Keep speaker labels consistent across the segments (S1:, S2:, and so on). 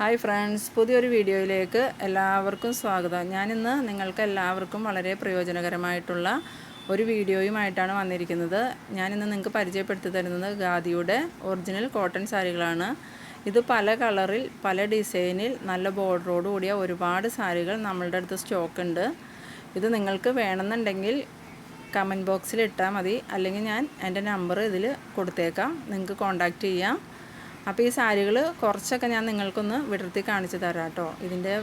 S1: Hi friends പുതിയൊരു വീഡിയോയിലേക്ക് എല്ലാവർക്കും സ്വാഗതം. ഞാനിന്ന് നിങ്ങൾക്ക് എല്ലാവർക്കും വളരെ പ്രയോജനകരമായിട്ടുള്ള ഒരു വീഡിയോയുമായിട്ടാണ് വന്നിരിക്കുന്നത്. ഞാനിന്ന് നിങ്ങൾക്ക് പരിചയപ്പെടുത്തി തരുന്നത് ഖാദിയുടെ ഒറിജിനൽ കോട്ടൺ സാരികളാണ്. ഇത് പല കളറിൽ പല ഡിസൈനിൽ നല്ല ബോർഡറോട് കൂടിയ ഒരുപാട് സാരികൾ നമ്മളുടെ അടുത്ത് സ്റ്റോക്ക് ഉണ്ട് ഇത് നിങ്ങൾക്ക് വേണമെന്നുണ്ടെങ്കിൽ കമന്റ് ബോക്സിൽ ഇട്ടാൽ മതി. അല്ലെങ്കിൽ ഞാൻ എന്റെ നമ്പർ ഇതിൽ കൊടുത്തേക്കാം. നിങ്ങൾക്ക് കോൺടാക്റ്റ് ചെയ്യാം. അപ്പോൾ ഈ സാരികൾ കുറച്ചൊക്കെ ഞാൻ നിങ്ങൾക്കൊന്ന് വിടർത്തി കാണിച്ചു തരാം കേട്ടോ. ഇതിന്റെ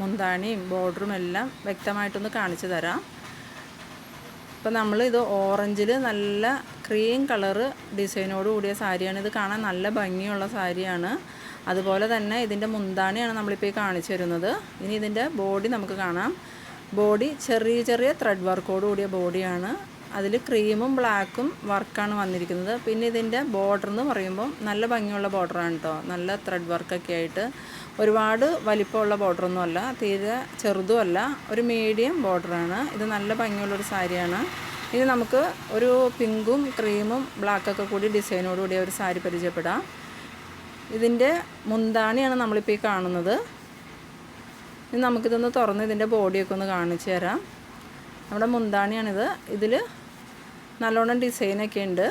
S1: മുന്താണിയും ബോർഡറും എല്ലാം വ്യക്തമായിട്ടൊന്ന് കാണിച്ചു തരാം. ഇപ്പം നമ്മൾ ഇത് ഓറഞ്ചിൽ നല്ല ക്രീം കളറ് ഡിസൈനോട് കൂടിയ സാരിയാണ്. ഇത് കാണാൻ നല്ല ഭംഗിയുള്ള സാരിയാണ്. അതുപോലെ തന്നെ ഇതിന്റെ മുന്താണിയാണ് നമ്മളിപ്പോൾ ഈ കാണിച്ചു തരുന്നത്. ഇനി ഇതിന്റെ ബോഡി നമുക്ക് കാണാം. ബോഡി ചെറിയ ചെറിയ ത്രെഡ് വർക്കോട് കൂടിയ ബോഡിയാണ്. അതിൽ ക്രീമും ബ്ലാക്കും വർക്കാണ് വന്നിരിക്കുന്നത്. പിന്നെ ഇതിന്റെ ബോർഡർ എന്ന് പറയുമ്പോൾ നല്ല ഭംഗിയുള്ള ബോർഡറാണ് കേട്ടോ നല്ല ത്രെഡ് വർക്കൊക്കെ ആയിട്ട് ഒരുപാട് വലിപ്പമുള്ള ബോർഡറൊന്നുമല്ല തീരെ ചെറുതുമല്ല ഒരു മീഡിയം ബോർഡറാണ് ഇത് നല്ല ഭംഗിയുള്ളൊരു സാരിയാണ്. ഇത് നമുക്ക് ഒരു പിങ്കും ക്രീമും ബ്ലാക്കൊക്കെ കൂടി ഡിസൈനോട് കൂടിയ ഒരു സാരി പരിചയപ്പെടാം. ഇതിന്റെ മുന്താണിയാണ് നമ്മളിപ്പോൾ ഈ കാണുന്നത്. ഇനി നമുക്കിതൊന്ന് തുറന്ന് ഇതിന്റെ ബോഡിയൊക്കെ ഒന്ന് കാണിച്ചു തരാം. നമ്മുടെ മുന്താണിയാണിത്. ഇതിൽ നല്ലോണം ഡിസൈനൊക്കെ ഉണ്ട്.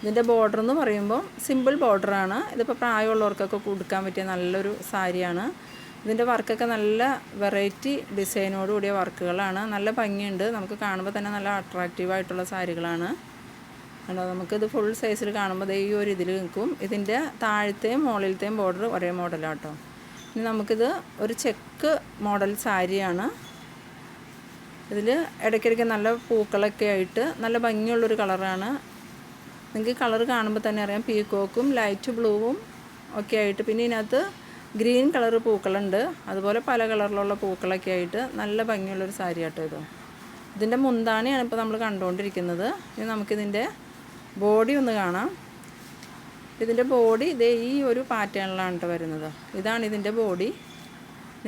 S1: ഇതിന്റെ ബോർഡർ എന്ന് പറയുമ്പോൾ സിമ്പിൾ ബോർഡറാണ് ഇതിപ്പോൾ പ്രായമുള്ളവർക്കൊക്കെ കൊടുക്കാൻ പറ്റിയ നല്ലൊരു സാരിയാണ്. ഇതിന്റെ വർക്കൊക്കെ നല്ല വെറൈറ്റി ഡിസൈനോട് കൂടിയ വർക്കുകളാണ് നല്ല ഭംഗിയുണ്ട്. നമുക്ക് കാണുമ്പോൾ തന്നെ നല്ല അട്രാക്റ്റീവ് ആയിട്ടുള്ള സാരികളാണ്. കണ്ടോ? നമുക്കിത് ഫുൾ സൈസിൽ കാണുമ്പോൾ ഈ ഒരു ഇതിൽ നിൽക്കും. ഇതിന്റെ താഴത്തെയും മുകളിലത്തെയും ബോർഡർ ഒരേ മോഡലാട്ടോ ഇനി നമുക്കിത് ഒരു ചെക്ക് മോഡൽ സാരിയാണ്. ഇതിൽ ഇടയ്ക്കിടയ്ക്ക് നല്ല പൂക്കളൊക്കെ ആയിട്ട് നല്ല ഭംഗിയുള്ളൊരു കളറാണ്. നിങ്ങൾക്ക് കളർ കാണുമ്പോൾ തന്നെ അറിയാം. പീക്കോക്കും ലൈറ്റ് ബ്ലൂവും ഒക്കെ ആയിട്ട്. പിന്നെ ഇതിനകത്ത് ഗ്രീൻ കളർ പൂക്കളുണ്ട്. അതുപോലെ പല കളറിലുള്ള പൂക്കളൊക്കെ ആയിട്ട് നല്ല ഭംഗിയുള്ളൊരു സാരി ആട്ടോ ഇത്. ഇതിന്റെ മുന്താണിയാണ് ഇപ്പോൾ നമ്മൾ കണ്ടുകൊണ്ടിരിക്കുന്നത് ഇനി നമുക്കിതിന്റെ ബോഡി ഒന്ന് കാണാം. ഇതിന്റെ ബോഡി ഇതേ ഈ ഒരു പാറ്റേണിലാണ് കേട്ടോ വരുന്നത്. ഇതാണ് ഇതിന്റെ ബോഡി.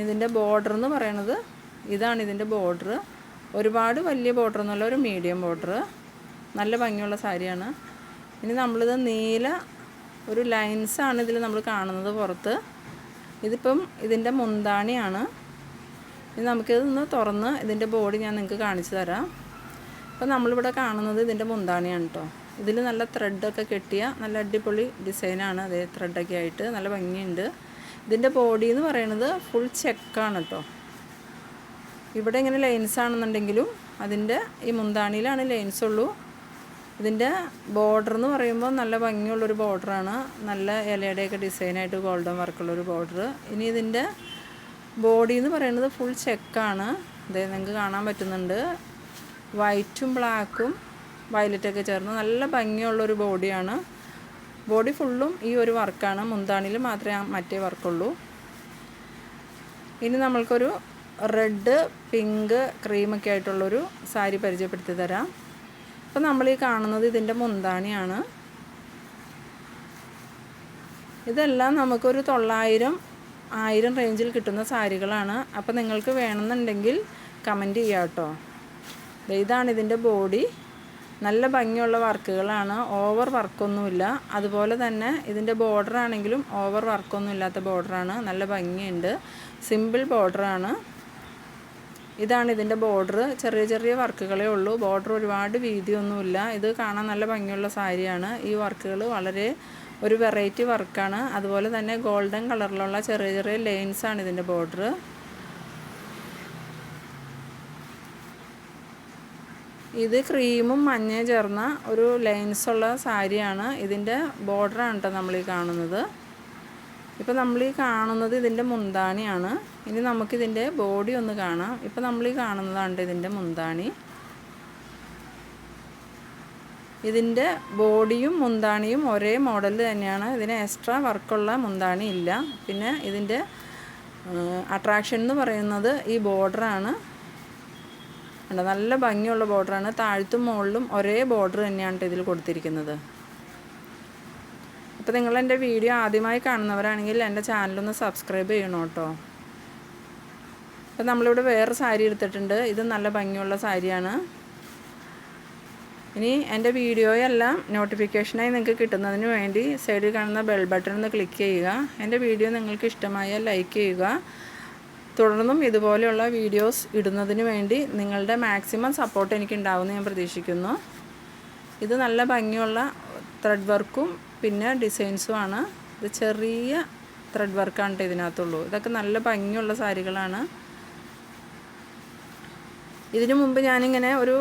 S1: ഇതിന്റെ ബോർഡർ എന്ന് പറയുന്നത് ഇതാണ് ഇതിന്റെ ബോർഡർ. ഒരുപാട് വലിയ ബോർഡർ എന്നുള്ള ഒരു മീഡിയം ബോർഡർ. നല്ല ഭംഗിയുള്ള സാരിയാണ്. ഇനി നമ്മളിത് നീല ഒരു ലൈൻസാണ് ഇതിൽ നമ്മൾ കാണുന്നത് പുറത്ത്. ഇതിപ്പം ഇതിന്റെ മുന്താണിയാണ്. ഇനി നമുക്കിതൊന്ന് തുറന്ന് ഇതിന്റെ ബോഡി ഞാൻ നിങ്ങൾക്ക് കാണിച്ചു തരാം. അപ്പോൾ നമ്മളിവിടെ കാണുന്നത് ഇതിന്റെ മുന്താണിയാണ് കേട്ടോ ഇതിൽ നല്ല ത്രെഡൊക്കെ കെട്ടിയ നല്ല അടിപൊളി ഡിസൈനാണ് അതേ ത്രെഡൊക്കെ ആയിട്ട് നല്ല ഭംഗിയുണ്ട്. ഇതിന്റെ ബോഡി എന്ന് പറയുന്നത് ഫുൾ ചെക്കാണ് കേട്ടോ ഇവിടെ ഇങ്ങനെ ലൈൻസ് ആണെന്നുണ്ടെങ്കിലും അതിന്റെ ഈ മുന്താണിയിലാണ് ലൈൻസ് ഉള്ളൂ. ഇതിന്റെ ബോർഡർ എന്ന് പറയുമ്പോൾ നല്ല ഭംഗിയുള്ളൊരു ബോർഡറാണ് നല്ല ഇലയുടെയൊക്കെ ഡിസൈനായിട്ട് ഗോൾഡൻ വർക്കുള്ളൊരു ബോർഡർ ഇനി ഇതിന്റെ ബോഡി എന്ന് പറയുന്നത് ഫുൾ ചെക്കാണ് അതേ നിങ്ങൾക്ക് കാണാൻ പറ്റുന്നുണ്ട്. വൈറ്റും ബ്ലാക്കും വയലറ്റൊക്കെ ചേർന്ന് നല്ല ഭംഗിയുള്ളൊരു ബോഡിയാണ് ബോഡി ഫുള്ളും ഈ ഒരു വർക്കാണ് മുന്താണിയിൽ മാത്രമേ മറ്റേ വർക്കുള്ളൂ ഇനി നമ്മൾക്കൊരു റെഡ് പിങ്ക് ക്രീമൊക്കെ ആയിട്ടുള്ളൊരു സാരി പരിചയപ്പെടുത്തി തരാം. അപ്പോൾ നമ്മൾ ഈ കാണുന്നത് ഇതിന്റെ മുന്താണിയാണ്. ഇതെല്ലാം നമുക്കൊരു തൊള്ളായിരം ആയിരം റേഞ്ചിൽ കിട്ടുന്ന സാരികളാണ്. അപ്പോൾ നിങ്ങൾക്ക് വേണമെന്നുണ്ടെങ്കിൽ കമന്റ് ചെയ്യാം കേട്ടോ. ഇതാണ് ഇതിന്റെ ബോഡി. നല്ല ഭംഗിയുള്ള വർക്കുകളാണ്. ഓവർ വർക്കൊന്നുമില്ല. അതുപോലെ തന്നെ ഇതിന്റെ ബോർഡർ ആണെങ്കിലും ഓവർ വർക്കൊന്നും ഇല്ലാത്ത ബോർഡറാണ്. നല്ല ഭംഗിയുണ്ട്. സിമ്പിൾ ബോർഡറാണ്. ഇതാണ് ഇതിന്റെ ബോർഡർ ചെറിയ ചെറിയ വർക്കുകളേ ഉള്ളൂ. ബോർഡർ ഒരുപാട് വീതിയൊന്നുമില്ല. ഇത് കാണാൻ നല്ല ഭംഗിയുള്ള സാരിയാണ്. ഈ വർക്കുകൾ വളരെ ഒരു വെറൈറ്റി വർക്കാണ്. അതുപോലെ തന്നെ ഗോൾഡൻ കളറിലുള്ള ചെറിയ ചെറിയ ലൈൻസാണ് ഇതിന്റെ ബോർഡർ ഇത് ക്രീമും മഞ്ഞയും ചേർന്ന ഒരു ലൈൻസുള്ള സാരിയാണ്. ഇതിന്റെ ബോർഡറാണ് കേട്ടോ നമ്മൾ ഈ കാണുന്നത്. ഇപ്പോൾ നമ്മൾ ഈ കാണുന്നത് ഇതിന്റെ മുന്താണിയാണ്. ഇനി നമുക്കിതിന്റെ ബോഡി ഒന്ന് കാണാം. ഇപ്പോൾ നമ്മൾ ഈ കാണുന്നതാണ് ഇതിന്റെ മുന്താണി. ഇതിന്റെ ബോഡിയും മുന്താണിയും ഒരേ മോഡൽ തന്നെയാണ്. ഇതിന് എക്സ്ട്രാ വർക്കുള്ള മുന്താണി ഇല്ല. പിന്നെ ഇതിന്റെ അട്രാക്ഷൻ എന്ന് പറയുന്നത് ഈ ബോർഡറാണ് നല്ല ഭംഗിയുള്ള ബോർഡറാണ് താഴത്തും മുകളിലും ഒരേ ബോർഡർ തന്നെയാണ് ഇതിൽ കൊടുത്തിരിക്കുന്നത്. അപ്പോൾ നിങ്ങൾ എന്റെ വീഡിയോ ആദ്യമായി കാണുന്നവരാണെങ്കിൽ എന്റെ ചാനലൊന്ന് സബ്സ്ക്രൈബ് ചെയ്യണം കേട്ടോ. അപ്പോൾ നമ്മളിവിടെ വേറെ സാരി എടുത്തിട്ടുണ്ട്. ഇത് നല്ല ഭംഗിയുള്ള സാരിയാണ്. ഇനി എന്റെ വീഡിയോയെല്ലാം നോട്ടിഫിക്കേഷനായി നിങ്ങൾക്ക് കിട്ടുന്നതിന് വേണ്ടി സൈഡിൽ കാണുന്ന ബെൽ ബട്ടൺ ഒന്ന് ക്ലിക്ക് ചെയ്യുക. എന്റെ വീഡിയോ നിങ്ങൾക്ക് ഇഷ്ടമായാൽ ലൈക്ക് ചെയ്യുക. തുടർന്നും ഇതുപോലെയുള്ള വീഡിയോസ് ഇടുന്നതിന് വേണ്ടി നിങ്ങളുടെ മാക്സിമം സപ്പോർട്ട് എനിക്ക് ഉണ്ടാവുമെന്ന് ഞാൻ പ്രതീക്ഷിക്കുന്നു. ഇത് നല്ല ഭംഗിയുള്ള ത്രെഡ് വർക്കും പിന്നെ ഡിസൈൻസുമാണ്. ഇത് ചെറിയ ത്രെഡ് വർക്കാണ് ഇതിനകത്തുള്ളൂ. ഇതൊക്കെ നല്ല ഭംഗിയുള്ള സാരികളാണ്. ഇതിനു മുമ്പ് ഞാനിങ്ങനെ ഒരു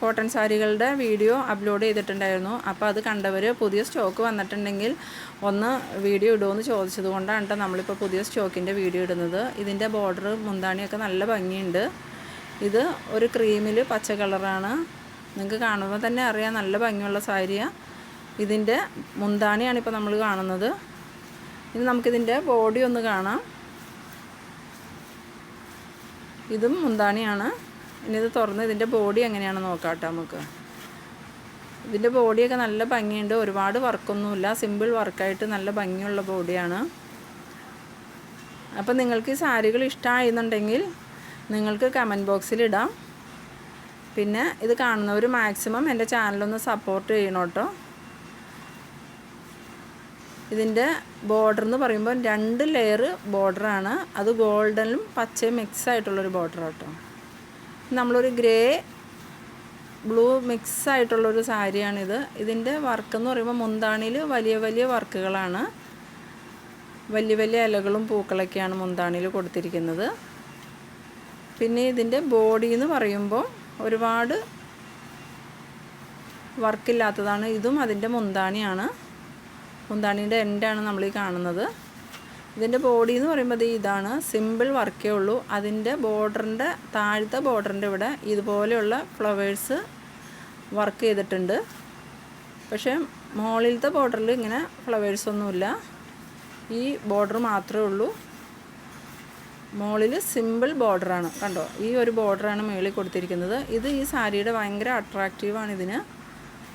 S1: കോട്ടൺ സാരികളുടെ വീഡിയോ അപ്ലോഡ് ചെയ്തിട്ടുണ്ടായിരുന്നു. അപ്പോൾ അത് കണ്ടവർ പുതിയ സ്റ്റോക്ക് വന്നിട്ടുണ്ടെങ്കിൽ ഒന്ന് വീഡിയോ ഇടുമെന്ന് ചോദിച്ചത് കൊണ്ടാണ് കേട്ടോ നമ്മളിപ്പോൾ പുതിയ സ്റ്റോക്കിന്റെ വീഡിയോ ഇടുന്നത്. ഇതിന്റെ ബോർഡർ മുന്താണിയൊക്കെ നല്ല ഭംഗിയുണ്ട്. ഇത് ഒരു ക്രീമിൽ പച്ച കളറാണ് നിങ്ങൾക്ക് കാണുമ്പോൾ തന്നെ അറിയാം നല്ല ഭംഗിയുള്ള സാരിയാണ് ഇതിന്റെ മുന്താണിയാണ് ഇപ്പോൾ നമ്മൾ കാണുന്നത്. ഇനി നമുക്കിതിന്റെ ബോഡി ഒന്ന് കാണാം. ഇതും മുന്താണിയാണ്. ഇനി ഇത് തുറന്ന് ഇതിന്റെ ബോഡി എങ്ങനെയാണെന്ന് നോക്കാം നമുക്ക്. ഇതിന്റെ ബോഡിയൊക്കെ നല്ല ഭംഗിയുണ്ട്. ഒരുപാട് വർക്കൊന്നുമില്ല. സിമ്പിൾ വർക്കായിട്ട് നല്ല ഭംഗിയുള്ള ബോഡിയാണ്. അപ്പോൾ നിങ്ങൾക്ക് ഈ സാരികൾ ഇഷ്ടമായിരുന്നുണ്ടെങ്കിൽ നിങ്ങൾക്ക് കമന്റ് ബോക്സിലിടാം പിന്നെ ഇത് കാണുന്നവർ മാക്സിമം എന്റെ ചാനലൊന്ന് സപ്പോർട്ട് ചെയ്യണം കേട്ടോ. ഇതിന്റെ ബോർഡർ എന്ന് പറയുമ്പോൾ രണ്ട് ലെയർ ബോർഡറാണ് അത് ഗോൾഡനും പച്ചയും മിക്സ് ആയിട്ടുള്ളൊരു ബോർഡർ കേട്ടോ. നമ്മളൊരു ഗ്രേ ബ്ലൂ മിക്സ് ആയിട്ടുള്ളൊരു സാരിയാണിത്. ഇതിന്റെ വർക്ക് എന്ന് പറയുമ്പോൾ മുന്താണിയിൽ വലിയ വലിയ വർക്കുകളാണ്. വലിയ വലിയ ഇലകളും പൂക്കളൊക്കെയാണ് മുന്താണിയിൽ കൊടുത്തിരിക്കുന്നത്. പിന്നെ ഇതിന്റെ ബോഡി എന്ന് പറയുമ്പോൾ ഒരുപാട് വർക്കില്ലാത്തതാണ് ഇതും അതിന്റെ മുന്താണിയാണ്. മുന്താണീന്റെ എൻഡാണ് നമ്മൾ ഈ കാണുന്നത്. ഇതിന്റെ ബോഡി എന്ന് പറയുമ്പോൾ ഇതാണ്. സിമ്പിൾ വർക്കേ ഉള്ളൂ. അതിന്റെ ബോർഡറിന്റെ താഴത്തെ ബോർഡറിന്റെ ഇവിടെ ഇതുപോലെയുള്ള ഫ്ലവേഴ്സ് വർക്ക് ചെയ്തിട്ടുണ്ട്. പക്ഷേ മുകളിലത്തെ ബോർഡറിൽ ഇങ്ങനെ ഫ്ലവേഴ്സ് ഒന്നുമില്ല. ഈ ബോർഡർ മാത്രമേ ഉള്ളൂ. മുകളിൽ സിമ്പിൾ ബോർഡറാണ് കണ്ടോ? ഈ ഒരു ബോർഡറാണ് മേളിൽ കൊടുത്തിരിക്കുന്നത്. ഇത് ഈ സാരിയുടെ ഭയങ്കര അട്രാക്റ്റീവാണ് ഇതിന്.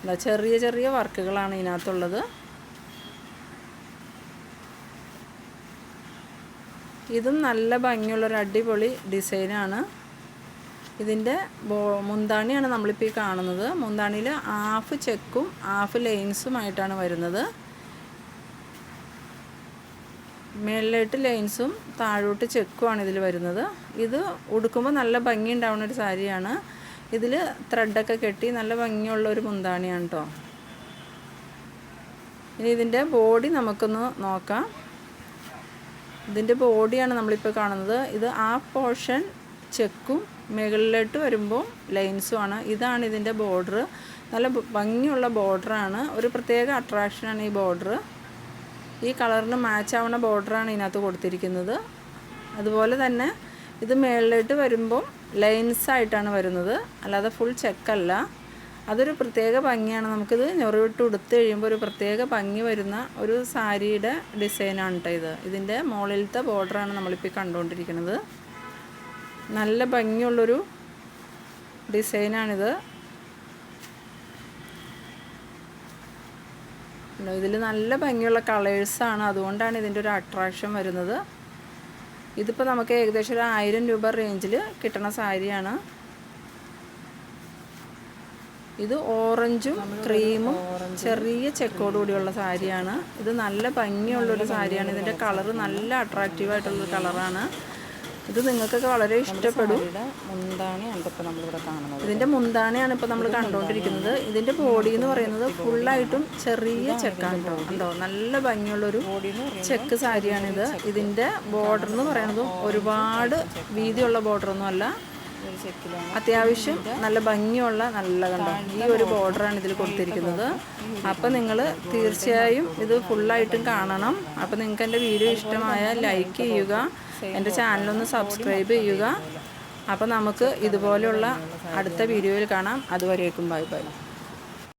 S1: എന്താ ചെറിയ ചെറിയ വർക്കുകളാണ് ഇതിനകത്തുള്ളത്. ഇതും നല്ല ഭംഗിയുള്ളൊരു അടിപൊളി ഡിസൈനാണ്. ഇതിന്റെ ബോ മുന്താണിയാണ് നമ്മളിപ്പോൾ ഈ കാണുന്നത്. മുന്താണിയിൽ ഹാഫ് ചെക്കും ഹാഫ് ലൈൻസുമായിട്ടാണ് വരുന്നത്. മേളിലോട്ട് ലൈൻസും താഴോട്ട് ചെക്കുമാണ് ഇതിൽ വരുന്നത്. ഇത് ഉടുക്കുമ്പോൾ നല്ല ഭംഗി ഉണ്ടാവുന്ന ഒരു സാരിയാണ്. ഇതിൽ ത്രെഡൊക്കെ കെട്ടി നല്ല ഭംഗിയുള്ള ഒരു മുന്താണിയാണ് കേട്ടോ ഇനി ഇതിന്റെ ബോഡി നമുക്കൊന്ന് നോക്കാം. ഇതിന്റെ ബോഡിയാണ് നമ്മളിപ്പോൾ കാണുന്നത്. ഇത് ആ പോർഷൻ ചെക്കും മുകളിലോട്ട് വരുമ്പോൾ ലൈൻസുമാണ് ഇതാണ് ഇതിന്റെ ബോർഡർ. നല്ല ഭംഗിയുള്ള ബോർഡറാണ് ഒരു പ്രത്യേക അട്രാക്ഷനാണ് ഈ ബോർഡർ. ഈ കളറിന് മാച്ച് ആവുന്ന ബോർഡറാണ് ഇതിനകത്ത് കൊടുത്തിരിക്കുന്നത്. അതുപോലെ തന്നെ ഇത് മുകളിലോട്ട് വരുമ്പോൾ ലൈൻസ് ആയിട്ടാണ് വരുന്നത്. അല്ലാതെ ഫുൾ ചെക്കല്ല അതൊരു പ്രത്യേക ഭംഗിയാണ്. നമുക്കിത് ഞൊറിവിട്ട് ഉടുത്ത് കഴിയുമ്പോൾ ഒരു പ്രത്യേക ഭംഗി വരുന്ന ഒരു സാരിയുടെ ഡിസൈനാണ് കേട്ടോ ഇത്. ഇതിന്റെ മുകളിലത്തെ ബോർഡറാണ് നമ്മളിപ്പോൾ കണ്ടുകൊണ്ടിരിക്കുന്നത്. നല്ല ഭംഗിയുള്ളൊരു ഡിസൈനാണിത്. ഇതിൽ നല്ല ഭംഗിയുള്ള കളേഴ്സാണ്. അതുകൊണ്ടാണ് ഇതിന്റെ ഒരു അട്രാക്ഷൻ വരുന്നത്. ഇതിപ്പോൾ നമുക്ക് ഏകദേശം ഒരു ആയിരം രൂപ റേഞ്ചിൽ കിട്ടുന്ന സാരിയാണ്. ഇത് ഓറഞ്ചും ക്രീമും ചെറിയ ചെക്കോട് കൂടിയുള്ള സാരിയാണ്. ഇത് നല്ല ഭംഗിയുള്ളൊരു സാരിയാണ്. ഇതിന്റെ കളറ് നല്ല അട്രാക്റ്റീവ് ആയിട്ടുള്ളൊരു കളറാണ്. ഇത് നിങ്ങൾക്കൊക്കെ വളരെ ഇഷ്ടപ്പെടും.
S2: മുന്താണിയാണ് ഇപ്പോൾ നമ്മളിവിടെ കാണുന്നത്.
S1: ഇതിന്റെ മുന്താണിയാണ് ഇപ്പോൾ നമ്മൾ കണ്ടുകൊണ്ടിരിക്കുന്നത് ഇതിന്റെ ബോഡി എന്ന് പറയുന്നത് ഫുള്ളായിട്ടും ചെറിയ ചെക്കാണ് കേട്ടോ. നല്ല ഭംഗിയുള്ളൊരു ചെക്ക് സാരിയാണിത് ഇതിന്റെ ബോർഡർ എന്ന് പറയുന്നതും ഒരുപാട് വീതിയുള്ള ബോർഡറൊന്നും അല്ല
S2: ഒരു ചെക്കിലാണ്
S1: അത്യാവശ്യം നല്ല ഭംഗിയുള്ള നല്ല കണ്ടോ ഈ ഒരു ബോർഡറാണ് ഇതിൽ കൊടുത്തിരിക്കുന്നത്. അപ്പം നിങ്ങൾ തീർച്ചയായും ഇത് ഫുള്ളായിട്ടും കാണണം. അപ്പം നിങ്ങൾക്ക് എന്റെ വീഡിയോ ഇഷ്ടമായ ലൈക്ക് ചെയ്യുക. എന്റെ ചാനലൊന്ന് സബ്സ്ക്രൈബ് ചെയ്യുക. അപ്പം നമുക്ക് ഇതുപോലെയുള്ള അടുത്ത വീഡിയോയിൽ കാണാം. അതുവരേക്കും ബൈ ബൈ.